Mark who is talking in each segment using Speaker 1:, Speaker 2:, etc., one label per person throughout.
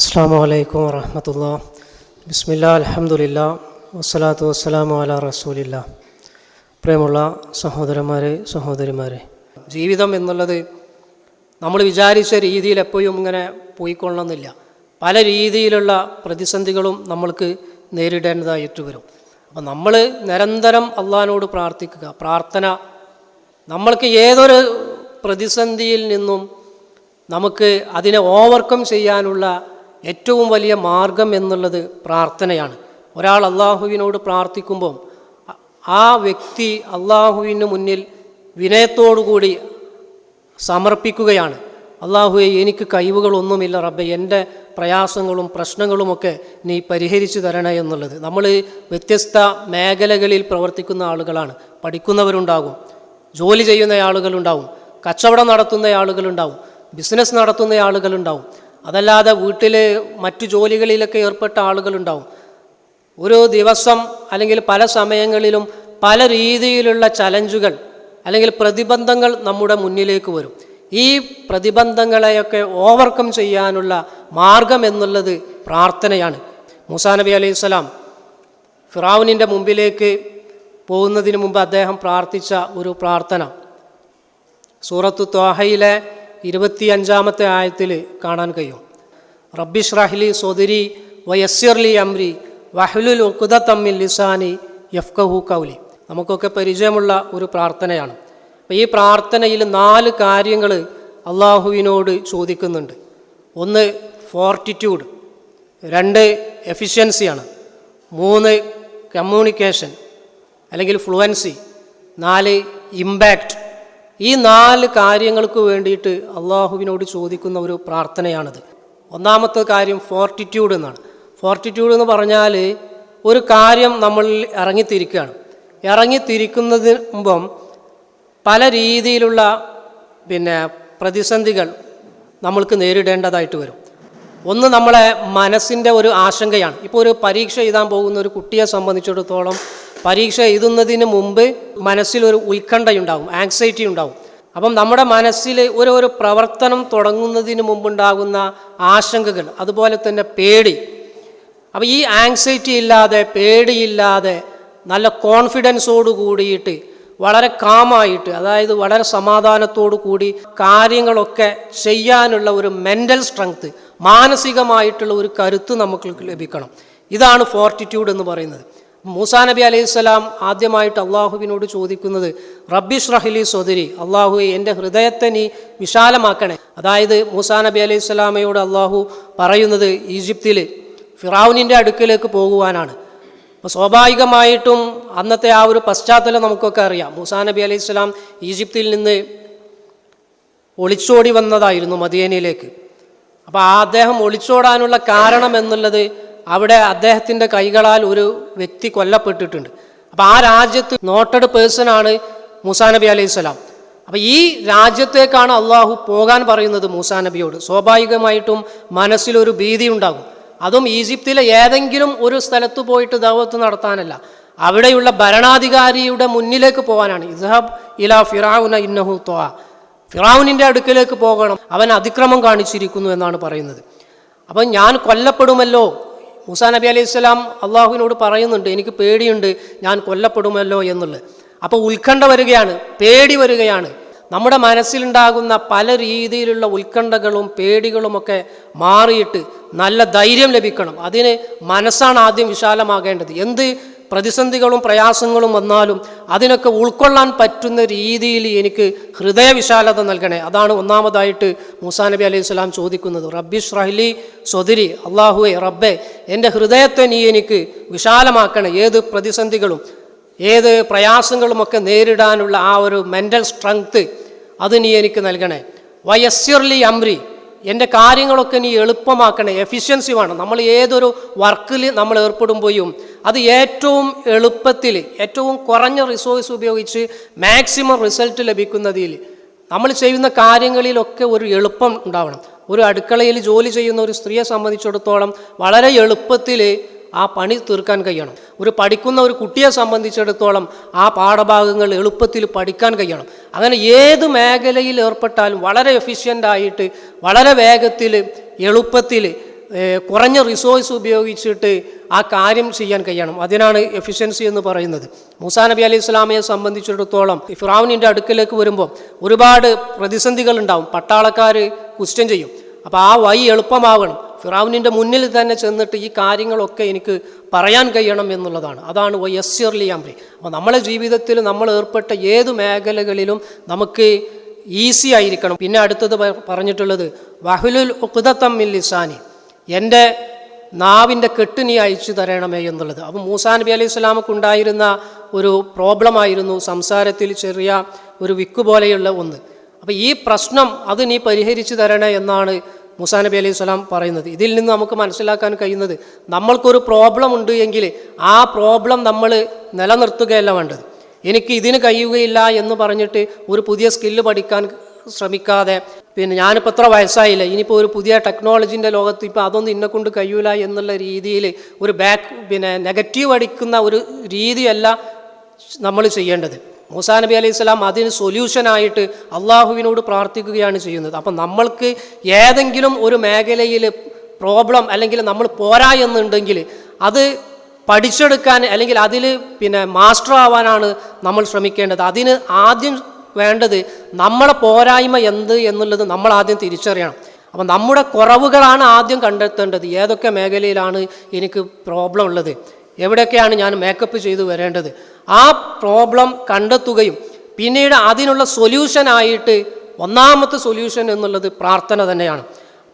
Speaker 1: അസ്സാം വലൈക്കും വറഹമത്തുള്ള ബിസ്മില്ല അലഹമുല്ല വസ്സലാത്തു വസ്സലാമു അല റസൂലില്ല പ്രിയമുള്ള സഹോദരന്മാരെ സഹോദരിമാരെ ജീവിതം എന്നുള്ളത് നമ്മൾ വിചാരിച്ച രീതിയിൽ എപ്പോഴും ഇങ്ങനെ പോയിക്കൊള്ളണമെന്നില്ല. പല രീതിയിലുള്ള പ്രതിസന്ധികളും നമ്മൾക്ക് നേരിടേണ്ടതായിട്ട് വരും. അപ്പം നമ്മൾ നിരന്തരം അള്ളഹാനോട് പ്രാർത്ഥിക്കുക. പ്രാർത്ഥന നമ്മൾക്ക് ഏതൊരു പ്രതിസന്ധിയിൽ നിന്നും നമുക്ക് അതിനെ ഓവർകം ചെയ്യാനുള്ള ഏറ്റവും വലിയ മാർഗം എന്നുള്ളത് പ്രാർത്ഥനയാണ്. ഒരാൾ അള്ളാഹുവിനോട് പ്രാർത്ഥിക്കുമ്പോൾ ആ വ്യക്തി അള്ളാഹുവിന് മുന്നിൽ വിനയത്തോടുകൂടി സമർപ്പിക്കുകയാണ്. അള്ളാഹുവെ എനിക്ക് കഴിവുകളൊന്നുമില്ല റബ്ബെ. എന്റെ പ്രയാസങ്ങളും പ്രശ്നങ്ങളുമൊക്കെ നീ പരിഹരിച്ചു തരണേ എന്നുള്ളത്. നമ്മൾ വ്യത്യസ്ത മേഖലകളിൽ പ്രവർത്തിക്കുന്ന ആളുകളാണ്. പഠിക്കുന്നവരുണ്ടാകും. ജോലി ചെയ്യുന്ന ആളുകളുണ്ടാവും കച്ചവടം നടത്തുന്ന ആളുകളുണ്ടാവും ബിസിനസ് നടത്തുന്ന ആളുകളുണ്ടാവും അതല്ലാതെ വീട്ടിൽ മറ്റു ജോലികളിലൊക്കെ ഏർപ്പെട്ട ആളുകളുണ്ടാവും. ഒരു ദിവസം അല്ലെങ്കിൽ പല സമയങ്ങളിലും പല രീതിയിലുള്ള ചലഞ്ചുകൾ അല്ലെങ്കിൽ പ്രതിബന്ധങ്ങൾ നമ്മുടെ മുന്നിലേക്ക് വരും. ഈ പ്രതിബന്ധങ്ങളെയൊക്കെ ഓവർകം ചെയ്യാനുള്ള മാർഗം എന്നുള്ളത് പ്രാർത്ഥനയാണ്. മൂസാ നബി അലൈഹി സ്വലാം ഫിറാവുനിന്റെ മുമ്പിലേക്ക് പോകുന്നതിന് മുമ്പ് അദ്ദേഹം പ്രാർത്ഥിച്ച ഒരു പ്രാർത്ഥന. സൂറത്തു ത്വാഹയിലെ ഇരുപത്തിയഞ്ചാമത്തെ ആയത്തിൽ കാണാൻ കഴിയും. റബ്ബിഷ് റഹ്ലി സോദരി വയസ്സിർലി അംരി വഹ്ലുൽ ഉക്കുദ തമ്മിൽ ലിസാനി യഫ്കഹു കൗലി നമുക്കൊക്കെ പരിചയമുള്ള ഒരു പ്രാർത്ഥനയാണ്. അപ്പോൾ ഈ പ്രാർത്ഥനയിൽ നാല് കാര്യങ്ങൾ അള്ളാഹുവിനോട് ചോദിക്കുന്നുണ്ട്. ഒന്ന് ഫോർട്ടിറ്റ്യൂഡ് രണ്ട് എഫിഷ്യൻസിയാണ് മൂന്ന് കമ്മ്യൂണിക്കേഷൻ അല്ലെങ്കിൽ ഫ്ലുവൻസി നാല് ഇമ്പാക്റ്റ് ഈ നാല് കാര്യങ്ങൾക്ക് വേണ്ടിയിട്ട് അള്ളാഹുവിനോട് ചോദിക്കുന്ന ഒരു പ്രാർത്ഥനയാണിത്. ഒന്നാമത്തെ കാര്യം ഫോർട്ടിറ്റ്യൂഡ് എന്നാണ്. ഫോർട്ടിറ്റ്യൂഡ് എന്ന് പറഞ്ഞാൽ ഒരു കാര്യം നമ്മൾ ഇറങ്ങിത്തിരിക്കുകയാണ്. ഇറങ്ങിത്തിരിക്കുന്നതിന് മുമ്പം പല രീതിയിലുള്ള പിന്നെ പ്രതിസന്ധികൾ നമ്മൾക്ക് നേരിടേണ്ടതായിട്ട് വരും. ഒന്ന് നമ്മളെ മനസ്സിന്റെ ഒരു ആശങ്കയാണ്. ഇപ്പോൾ ഒരു പരീക്ഷ എഴുതാൻ പോകുന്ന ഒരു കുട്ടിയെ സംബന്ധിച്ചിടത്തോളം പരീക്ഷ എഴുതുന്നതിന് മുമ്പ് മനസ്സിൽ ഒരു ഉത്കണ്ഠയുണ്ടാവും ആങ്സൈറ്റി ഉണ്ടാവും. അപ്പം നമ്മുടെ മനസ്സിൽ ഒരു പ്രവർത്തനം തുടങ്ങുന്നതിന് മുമ്പുണ്ടാകുന്ന ആശങ്കകൾ അതുപോലെ തന്നെ പേടി. അപ്പോൾ ഈ ആങ്സൈറ്റി ഇല്ലാതെ പേടിയില്ലാതെ നല്ല കോൺഫിഡൻസോട് കൂടിയിട്ട് വളരെ കാമായിട്ട് അതായത് വളരെ സമാധാനത്തോടു കൂടി കാര്യങ്ങളൊക്കെ ചെയ്യാനുള്ള ഒരു മെന്റൽ സ്ട്രെങ്ത് മാനസികമായിട്ടുള്ള ഒരു കരുത്ത് നമുക്ക് ലഭിക്കണം. ഇതാണ് ഫോർട്ടിറ്റ്യൂഡ് എന്ന് പറയുന്നത്. മൂസാ നബി അലൈഹി സ്വലാം ആദ്യമായിട്ട് അള്ളാഹുവിനോട് ചോദിക്കുന്നത് റബ്ബിഷ് റഹ്ലി സോദരി അള്ളാഹു എന്റെ ഹൃദയത്തെ നീ വിശാലമാക്കണേ. അതായത് മൂസാ നബി അലൈഹി സ്വലാമയോട് അള്ളാഹു പറയുന്നത് ഈജിപ്തിൽ ഫിറാവുനിന്റെ അടുക്കിലേക്ക് പോകുവാനാണ്. അപ്പോൾ സ്വാഭാവികമായിട്ടും അന്നത്തെ ആ ഒരു പശ്ചാത്തലം നമുക്കൊക്കെ അറിയാം. മൂസാ നബി അലൈഹി സ്വലാം ഈജിപ്തിൽ നിന്ന് ഒളിച്ചോടി വന്നതായിരുന്നു മദിയനയിലേക്ക് അപ്പോൾ ആ അദ്ദേഹം ഒളിച്ചോടാനുള്ള കാരണം എന്നുള്ളത് അവിടെ അദ്ദേഹത്തിന്റെ കൈകളാൽ ഒരു വ്യക്തി കൊല്ലപ്പെട്ടിട്ടുണ്ട്. അപ്പോൾ ആ രാജ്യത്ത് നോട്ടഡ് പേഴ്സണാണ് മൂസാ നബി അലൈഹി സ്വലാം. അപ്പോൾ ഈ രാജ്യത്തേക്കാണ് അള്ളാഹു പോകാൻ പറയുന്നത് മൂസാ നബിയോട്. സ്വാഭാവികമായിട്ടും മനസ്സിലൊരു ഭീതി ഉണ്ടാകും. അതും ഈജിപ്തിലെ ഏതെങ്കിലും ഒരു സ്ഥലത്ത് പോയിട്ട് ദൗവത്ത് നടത്താനല്ല. അവിടെയുള്ള ഭരണാധികാരിയുടെ മുന്നിലേക്ക് പോകാനാണ്. ഇസ്ഹബ് ഇല ഫിറാവുന ഇന്നഹു ത്വാ. ഫിറാവുനിന്റെ അടുക്കിലേക്ക് പോകണം. അവൻ അതിക്രമം കാണിച്ചിരിക്കുന്നു എന്നാണ് പറയുന്നത്. അപ്പം ഞാൻ കൊല്ലപ്പെടുമല്ലോ മൂസാ നബി അലൈഹി സ്വലാം അള്ളാഹുവിനോട് പറയുന്നുണ്ട് എനിക്ക് പേടിയുണ്ട് ഞാൻ കൊല്ലപ്പെടുമല്ലോ എന്നുള്ളത്. അപ്പോൾ ഉത്കണ്ഠ വരികയാണ് പേടി വരികയാണ്. നമ്മുടെ മനസ്സിലുണ്ടാകുന്ന പല രീതിയിലുള്ള ഉത്കണ്ഠകളും പേടികളുമൊക്കെ മാറിയിട്ട് നല്ല ധൈര്യം ലഭിക്കണം. അതിന് മനസ്സാണ് ആദ്യം വിശാലമാകേണ്ടത്. എന്ത്? പ്രതിസന്ധികളും പ്രയാസങ്ങളും വന്നാലും അതിനൊക്കെ ഉൾക്കൊള്ളാൻ പറ്റുന്ന രീതിയിൽ എനിക്ക് ഹൃദയവിശാലത നൽകണേ. അതാണ് ഒന്നാമതായിട്ട് മൂസാ നബി അലൈഹി സ്വലാം ചോദിക്കുന്നത്. റബ്ബി ഷ്രഹ്ലി സ്വദിരി അള്ളാഹുവെ റബ്ബെ എന്റെ ഹൃദയത്തെ നീ എനിക്ക് വിശാലമാക്കണേ. ഏത് പ്രതിസന്ധികളും ഏത് പ്രയാസങ്ങളുമൊക്കെ നേരിടാനുള്ള ആ ഒരു മെന്റൽ സ്ട്രെങ്ത്ത് അത് നീ എനിക്ക് നൽകണേ. വയസ്സിർലി അമ്രി എന്റെ കാര്യങ്ങളൊക്കെ നീ എളുപ്പമാക്കണേ എഫിഷ്യൻസി വേണം. നമ്മൾ ഏതൊരു വർക്കിൽ നമ്മൾ ഏർപ്പെടുമ്പോഴും അത് ഏറ്റവും എളുപ്പത്തിൽ ഏറ്റവും കുറഞ്ഞ റിസോഴ്സ് ഉപയോഗിച്ച് മാക്സിമം റിസൾട്ട് ലഭിക്കുന്നതിൽ നമ്മൾ ചെയ്യുന്ന കാര്യങ്ങളിലൊക്കെ ഒരു എളുപ്പം ഉണ്ടാവണം. ഒരു അടുക്കളയിൽ ജോലി ചെയ്യുന്ന ഒരു സ്ത്രീയെ സംബന്ധിച്ചിടത്തോളം വളരെ എളുപ്പത്തിൽ ആ പണി തീർക്കാൻ കഴിയണം. ഒരു പഠിക്കുന്ന ഒരു കുട്ടിയെ സംബന്ധിച്ചിടത്തോളം ആ പാഠഭാഗങ്ങൾ എളുപ്പത്തിൽ പഠിക്കാൻ കഴിയണം. അങ്ങനെ ഏത് മേഖലയിൽ ഏർപ്പെട്ടാലും വളരെ എഫിഷ്യന്റ് ആയിട്ട് വളരെ വേഗത്തിൽ എളുപ്പത്തിൽ കുറഞ്ഞ റിസോഴ്സ് ഉപയോഗിച്ചിട്ട് ആ കാര്യം ചെയ്യാൻ കഴിയണം. അതിനാണ് എഫിഷ്യൻസി എന്ന് പറയുന്നത്. മൂസാ നബി അലൈഹി ഇസ്ലാമയെ സംബന്ധിച്ചിടത്തോളം ഫിറാവുനിന്റെ അടുക്കലേക്ക് വരുമ്പോൾ ഒരുപാട് പ്രതിസന്ധികൾ ഉണ്ടാവും. പട്ടാളക്കാർ കുസ്റ്റ്യൻ ചെയ്യും. അപ്പോൾ ആ വഴി എളുപ്പമാവണം. ഫിറാവുനിന്റെ മുന്നിൽ തന്നെ ചെന്നിട്ട് ഈ കാര്യങ്ങളൊക്കെ എനിക്ക് പറയാൻ കഴിയണം എന്നുള്ളതാണ്. അതാണ് വയസ്യർലി അമ്രി അപ്പോൾ നമ്മളെ ജീവിതത്തിൽ നമ്മൾ ഏർപ്പെട്ട ഏത് മേഖലകളിലും നമുക്ക് ഈസി ആയിരിക്കണം. പിന്നെ അടുത്തത് പറഞ്ഞിട്ടുള്ളത് വഹുലുൽ ഉഖ്ദത്തമ്മിൽ ലിസാനി. എന്റെ നാവിന്റെ കെട്ട് നീ അയച്ചു തരണമേ എന്നുള്ളത്. അപ്പം മൂസാ നബി അലൈഹി സ്വലാമക്ക് ഉണ്ടായിരുന്ന ഒരു പ്രോബ്ലമായിരുന്നു സംസാരത്തിൽ ചെറിയ ഒരു വിക്ക് പോലെയുള്ള ഒന്ന്. അപ്പോൾ ഈ പ്രശ്നം അത് നീ പരിഹരിച്ചു തരണേ എന്നാണ് മൂസാ നബി അലൈഹി സ്വലാം പറയുന്നത്. ഇതിൽ നിന്ന് നമുക്ക് മനസ്സിലാക്കാൻ കഴിയുന്നത് നമ്മൾക്കൊരു പ്രോബ്ലം ഉണ്ട് എങ്കിൽ ആ പ്രോബ്ലം നമ്മൾ നിലനിർത്തുകയല്ല വേണ്ടത്. എനിക്ക് ഇതിന് കഴിയുകയില്ല എന്ന് പറഞ്ഞിട്ട് ഒരു പുതിയ സ്കില്ല് പഠിക്കാൻ ശ്രമിക്കാതെ പിന്നെ ഞാനിപ്പോൾ എത്ര വയസ്സായില്ല ഇനിയിപ്പോൾ ഒരു പുതിയ ടെക്നോളജിന്റെ ലോകത്ത് ഇപ്പോൾ അതൊന്നും ഇന്നെ കൊണ്ട് കഴിയൂല എന്നുള്ള രീതിയിൽ ഒരു ബാക്ക് പിന്നെ നെഗറ്റീവ് അടിക്കുന്ന ഒരു രീതിയല്ല നമ്മൾ ചെയ്യേണ്ടത്. മൂസാ നബി അലൈഹി സ്വലാം അതിന് സൊല്യൂഷനായിട്ട് അള്ളാഹുവിനോട് പ്രാർത്ഥിക്കുകയാണ് ചെയ്യുന്നത്. അപ്പം നമ്മൾക്ക് ഏതെങ്കിലും ഒരു മേഖലയിൽ പ്രോബ്ലം അല്ലെങ്കിൽ നമ്മൾ പോരാ എന്നുണ്ടെങ്കിൽ അത് പഠിച്ചെടുക്കാൻ അല്ലെങ്കിൽ അതിൽ പിന്നെ മാസ്റ്റർ ആവാനാണ് നമ്മൾ ശ്രമിക്കേണ്ടത്. അതിന് ആദ്യം വേണ്ടത് നമ്മളെ പോരായ്മ എന്ത് എന്നുള്ളത് നമ്മൾ ആദ്യം തിരിച്ചറിയണം. അപ്പം നമ്മുടെ കുറവുകളാണ് ആദ്യം കണ്ടെത്തേണ്ടത്. ഏതൊക്കെ മേഖലയിലാണ് എനിക്ക് പ്രോബ്ലം ഉള്ളത്? എവിടെയൊക്കെയാണ് ഞാൻ മേക്കപ്പ് ചെയ്തു വരേണ്ടത്? ആ പ്രോബ്ലം കണ്ടെത്തുകയും പിന്നീട് അതിനുള്ള സൊല്യൂഷനായിട്ട് ഒന്നാമത്തെ സൊല്യൂഷൻ എന്നുള്ളത് പ്രാർത്ഥന തന്നെയാണ്.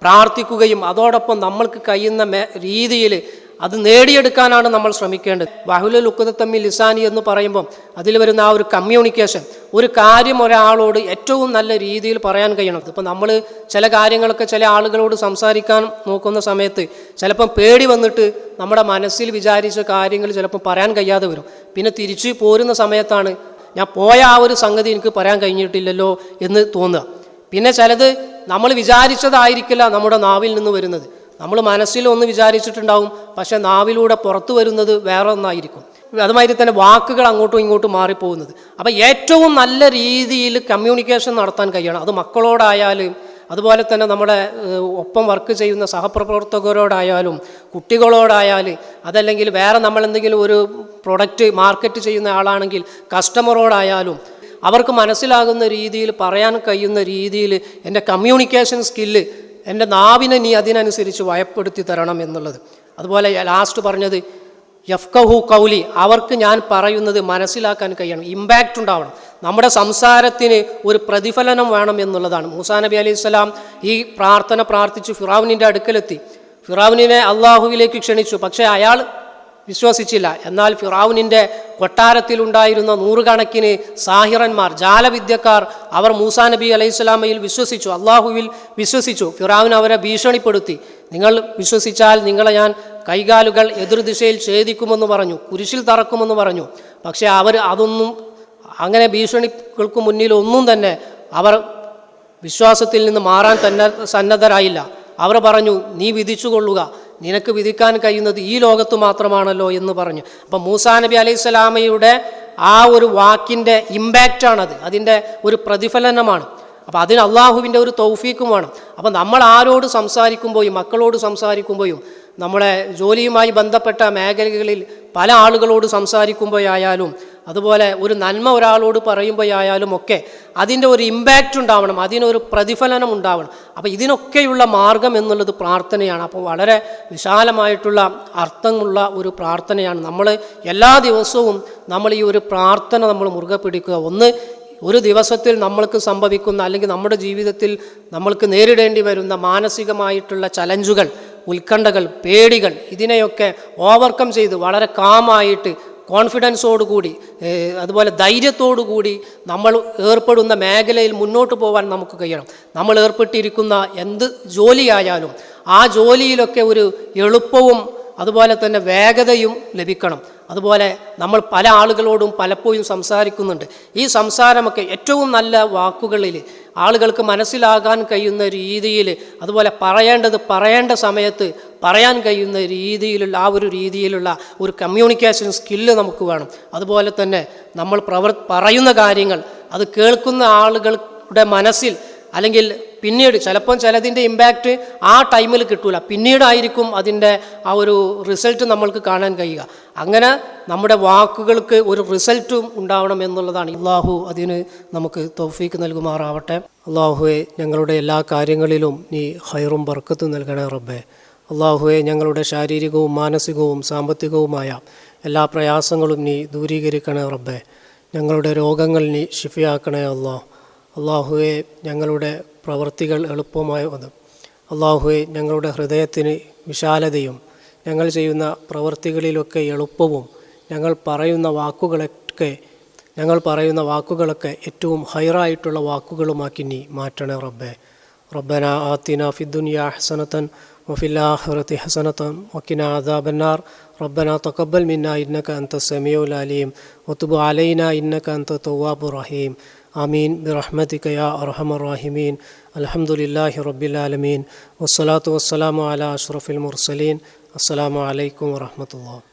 Speaker 1: പ്രാർത്ഥിക്കുകയും അതോടൊപ്പം നമ്മൾക്ക് കഴിയുന്ന രീതിയിൽ അത് നേടിയെടുക്കാനാണ് നമ്മൾ ശ്രമിക്കേണ്ടത്. ബഹുലുൽ തമ്മി ലിസാനി എന്ന് പറയുമ്പം അതിൽ വരുന്ന ആ ഒരു കമ്മ്യൂണിക്കേഷൻ ഒരു കാര്യം ഒരാളോട് ഏറ്റവും നല്ല രീതിയിൽ പറയാൻ കഴിയണം. ഇപ്പം നമ്മൾ ചില കാര്യങ്ങളൊക്കെ ചില ആളുകളോട് സംസാരിക്കാൻ നോക്കുന്ന സമയത്ത് ചിലപ്പം പേടി വന്നിട്ട് നമ്മുടെ മനസ്സിൽ വിചാരിച്ച കാര്യങ്ങൾ ചിലപ്പം പറയാൻ കഴിയാതെ വരും. പിന്നെ തിരിച്ചു പോരുന്ന സമയത്താണ് ഞാൻ പോയ ആ ഒരു സംഗതി എനിക്ക് പറയാൻ കഴിഞ്ഞിട്ടില്ലല്ലോ എന്ന് തോന്നുക. പിന്നെ ചിലത് നമ്മൾ വിചാരിച്ചതായിരിക്കില്ല നമ്മുടെ നാവിൽ നിന്ന് വരുന്നത്. നമ്മൾ മനസ്സിൽ ഒന്ന് വിചാരിച്ചിട്ടുണ്ടാവും പക്ഷെ നാവിലൂടെ പുറത്തു വരുന്നത് വേറെ ഒന്നായിരിക്കും. അതുമാതിരി തന്നെ വാക്കുകൾ അങ്ങോട്ടും ഇങ്ങോട്ടും മാറിപ്പോകുന്നത്. അപ്പം ഏറ്റവും നല്ല രീതിയിൽ കമ്മ്യൂണിക്കേഷൻ നടത്താൻ കഴിയണം. അത് മക്കളോടായാലും അതുപോലെ തന്നെ നമ്മുടെ ഒപ്പം വർക്ക് ചെയ്യുന്ന സഹപ്രവർത്തകരോടായാലും കുട്ടികളോടായാലും അതല്ലെങ്കിൽ വേറെ നമ്മൾ എന്തെങ്കിലും ഒരു പ്രൊഡക്റ്റ് മാർക്കറ്റ് ചെയ്യുന്ന ആളാണെങ്കിൽ കസ്റ്റമറോടായാലും അവർക്ക് മനസ്സിലാകുന്ന രീതിയിൽ പറയാൻ കഴിയുന്ന രീതിയിൽ എന്റെ കമ്മ്യൂണിക്കേഷൻ സ്കില്ല് എന്റെ നാവിനെ നീ അതിനനുസരിച്ച് വയപ്പെടുത്തി തരണം എന്നുള്ളത്. അതുപോലെ ലാസ്റ്റ് പറഞ്ഞത് യഫ്കഹു കൗലി അവർക്ക് ഞാൻ പറയുന്നത് മനസ്സിലാക്കാൻ കഴിയണം ഇമ്പാക്റ്റ് ഉണ്ടാവണം. നമ്മുടെ സംസാരത്തിന് ഒരു പ്രതിഫലനം വേണം എന്നുള്ളതാണ്. മൂസാ നബി അലൈഹി സ്വലാം ഈ പ്രാർത്ഥന പ്രാർത്ഥിച്ച് ഫിറാവുനിന്റെ അടുക്കലെത്തി. ഫിറാവുനിനെ അള്ളാഹുവിലേക്ക് ക്ഷണിച്ചു. പക്ഷേ അയാൾ വിശ്വസിച്ചില്ല. എന്നാൽ ഫിറാവുനിന്റെ കൊട്ടാരത്തിലുണ്ടായിരുന്ന നൂറുകണക്കിന് സാഹിറന്മാർ ജാലവിദ്യക്കാർ അവർ മൂസാ നബി അലൈഹി സ്വലാമയിൽ വിശ്വസിച്ചു. അള്ളാഹുവിൽ വിശ്വസിച്ചു. ഫിറാവുൻ അവരെ ഭീഷണിപ്പെടുത്തി. നിങ്ങൾ വിശ്വസിച്ചാൽ നിങ്ങളെ ഞാൻ കൈകാലുകൾ എതിർദിശയിൽ ഛേദിക്കുമെന്ന് പറഞ്ഞു കുരിശിൽ തറക്കുമെന്ന് പറഞ്ഞു. പക്ഷേ അവർ അതൊന്നും അങ്ങനെ ഭീഷണികൾക്ക് മുന്നിൽ ഒന്നും തന്നെ അവർ വിശ്വാസത്തിൽ നിന്ന് മാറാൻ തന്നെ സന്നദ്ധരായില്ല. അവർ പറഞ്ഞു നീ വിധിച്ചുകൊള്ളുക. നിനക്ക് വിധിക്കാൻ കഴിയുന്നത് ഈ ലോകത്ത് മാത്രമാണല്ലോ എന്ന് പറഞ്ഞു. അപ്പം മൂസാ നബി അലൈഹി സ്വലാമയുടെ ആ ഒരു വാക്കിന്റെ ഇമ്പാക്റ്റാണത് അതിന്റെ ഒരു പ്രതിഫലനമാണ്. അപ്പോൾ അതിന് അള്ളാഹുവിന്റെ ഒരു തൗഫീക്കും വേണം. അപ്പം നമ്മൾ ആരോട് സംസാരിക്കുമ്പോഴും മക്കളോട് സംസാരിക്കുമ്പോഴും നമ്മളെ ജോലിയുമായി ബന്ധപ്പെട്ട മേഖലകളിൽ പല ആളുകളോട് സംസാരിക്കുമ്പോഴായാലും അതുപോലെ ഒരു നന്മ ഒരാളോട് പറയുമ്പോഴായാലും ഒക്കെ അതിന്റെ ഒരു ഇമ്പാക്റ്റ് ഉണ്ടാവണം അതിനൊരു പ്രതിഫലനം ഉണ്ടാവണം. അപ്പോൾ ഇതിനൊക്കെയുള്ള മാർഗം എന്നുള്ളത് പ്രാർത്ഥനയാണ്. അപ്പോൾ വളരെ വിശാലമായിട്ടുള്ള അർത്ഥമുള്ള ഒരു പ്രാർത്ഥനയാണ്. നമ്മൾ എല്ലാ ദിവസവും നമ്മൾ ഈ ഒരു പ്രാർത്ഥന നമ്മൾ മുറുകെ പിടിക്കുക. ഒന്ന് ഒരു ദിവസത്തിൽ നമ്മൾക്ക് സംഭവിക്കുന്ന അല്ലെങ്കിൽ നമ്മുടെ ജീവിതത്തിൽ നമ്മൾക്ക് നേരിടേണ്ടി വരുന്ന മാനസികമായിട്ടുള്ള ചലഞ്ചുകൾ ഉത്കണ്ഠകൾ പേടികൾ ഇതിനെയൊക്കെ ഓവർകം ചെയ്ത് വളരെ കാമായിട്ട് കോൺഫിഡൻസോടുകൂടി അതുപോലെ ധൈര്യത്തോടുകൂടി നമ്മൾ ഏർപ്പെടുന്ന മേഖലയിൽ മുന്നോട്ട് പോകാൻ നമുക്ക് കഴിയണം. നമ്മൾ ഏർപ്പെട്ടിരിക്കുന്ന എന്ത് ജോലിയായാലും ആ ജോലിയിലൊക്കെ ഒരു എളുപ്പവും അതുപോലെ തന്നെ വേഗതയും ലഭിക്കണം. അതുപോലെ നമ്മൾ പല ആളുകളോടും പലപ്പോഴും സംസാരിക്കുന്നുണ്ട്. ഈ സംസാരമൊക്കെ ഏറ്റവും നല്ല വാക്കുകളിൽ ആളുകൾക്ക് മനസ്സിലാകാൻ കഴിയുന്ന രീതിയിൽ അതുപോലെ പറയേണ്ടത് പറയേണ്ട സമയത്ത് പറയാൻ കഴിയുന്ന രീതിയിലുള്ള ആ ഒരു രീതിയിലുള്ള ഒരു കമ്മ്യൂണിക്കേഷൻ സ്കില്ല് നമുക്ക് വേണം. അതുപോലെ തന്നെ നമ്മൾ പ്രവർ പറയുന്ന കാര്യങ്ങൾ അത് കേൾക്കുന്ന ആളുകളുടെ മനസ്സിൽ അല്ലെങ്കിൽ പിന്നീട് ചിലപ്പം ചിലതിന്റെ ഇമ്പാക്റ്റ് ആ ടൈമിൽ കിട്ടൂല. പിന്നീടായിരിക്കും അതിന്റെ ആ ഒരു റിസൾട്ട് നമ്മൾക്ക് കാണാൻ കഴിയുക. അങ്ങനെ നമ്മുടെ വാക്കുകൾക്ക് ഒരു റിസൾട്ടും ഉണ്ടാവണം എന്നുള്ളതാണ്. അള്ളാഹു അതിന് നമുക്ക് തൗഫീക്ക് നൽകുമാറാവട്ടെ. അള്ളാഹുവെ ഞങ്ങളുടെ എല്ലാ കാര്യങ്ങളിലും നീ ഹൈറും ബർക്കത്തും നൽകണേ റബ്ബേ. അള്ളാഹുവെ ഞങ്ങളുടെ ശാരീരികവും മാനസികവും സാമ്പത്തികവുമായ എല്ലാ പ്രയാസങ്ങളും നീ ദൂരീകരിക്കണേ റബ്ബെ. ഞങ്ങളുടെ രോഗങ്ങൾ നീ ഷിഫിയാക്കണേ അള്ളാഹ് അള്ളാഹുവെ ഞങ്ങളുടെ പ്രവൃത്തികൾ എളുപ്പമായ അത് അള്ളാഹുവെ ഞങ്ങളുടെ ഹൃദയത്തിന് വിശാലതയും ഞങ്ങൾ ചെയ്യുന്ന പ്രവൃത്തികളിലൊക്കെ എളുപ്പവും ഞങ്ങൾ പറയുന്ന വാക്കുകളൊക്കെ ഞങ്ങൾ പറയുന്ന വാക്കുകളൊക്കെ ഏറ്റവും ഹൈറായിട്ടുള്ള വാക്കുകളുമാക്കി നീ മാറ്റണേ റബ്ബേ. ربنا آتنا في الدنيا حسنة وفي الآخرة حسنة وقنا عذاب النار. ربنا تقبل منا إنك أنت السميع العليم. وتب علينا إنك أنت التواب الرحيم. آمين. برحمتك يا أرحم الراحمين. الحمد لله رب العالمين. والصلاة والسلام على أشرف المرسلين. السلام عليكم ورحمة الله.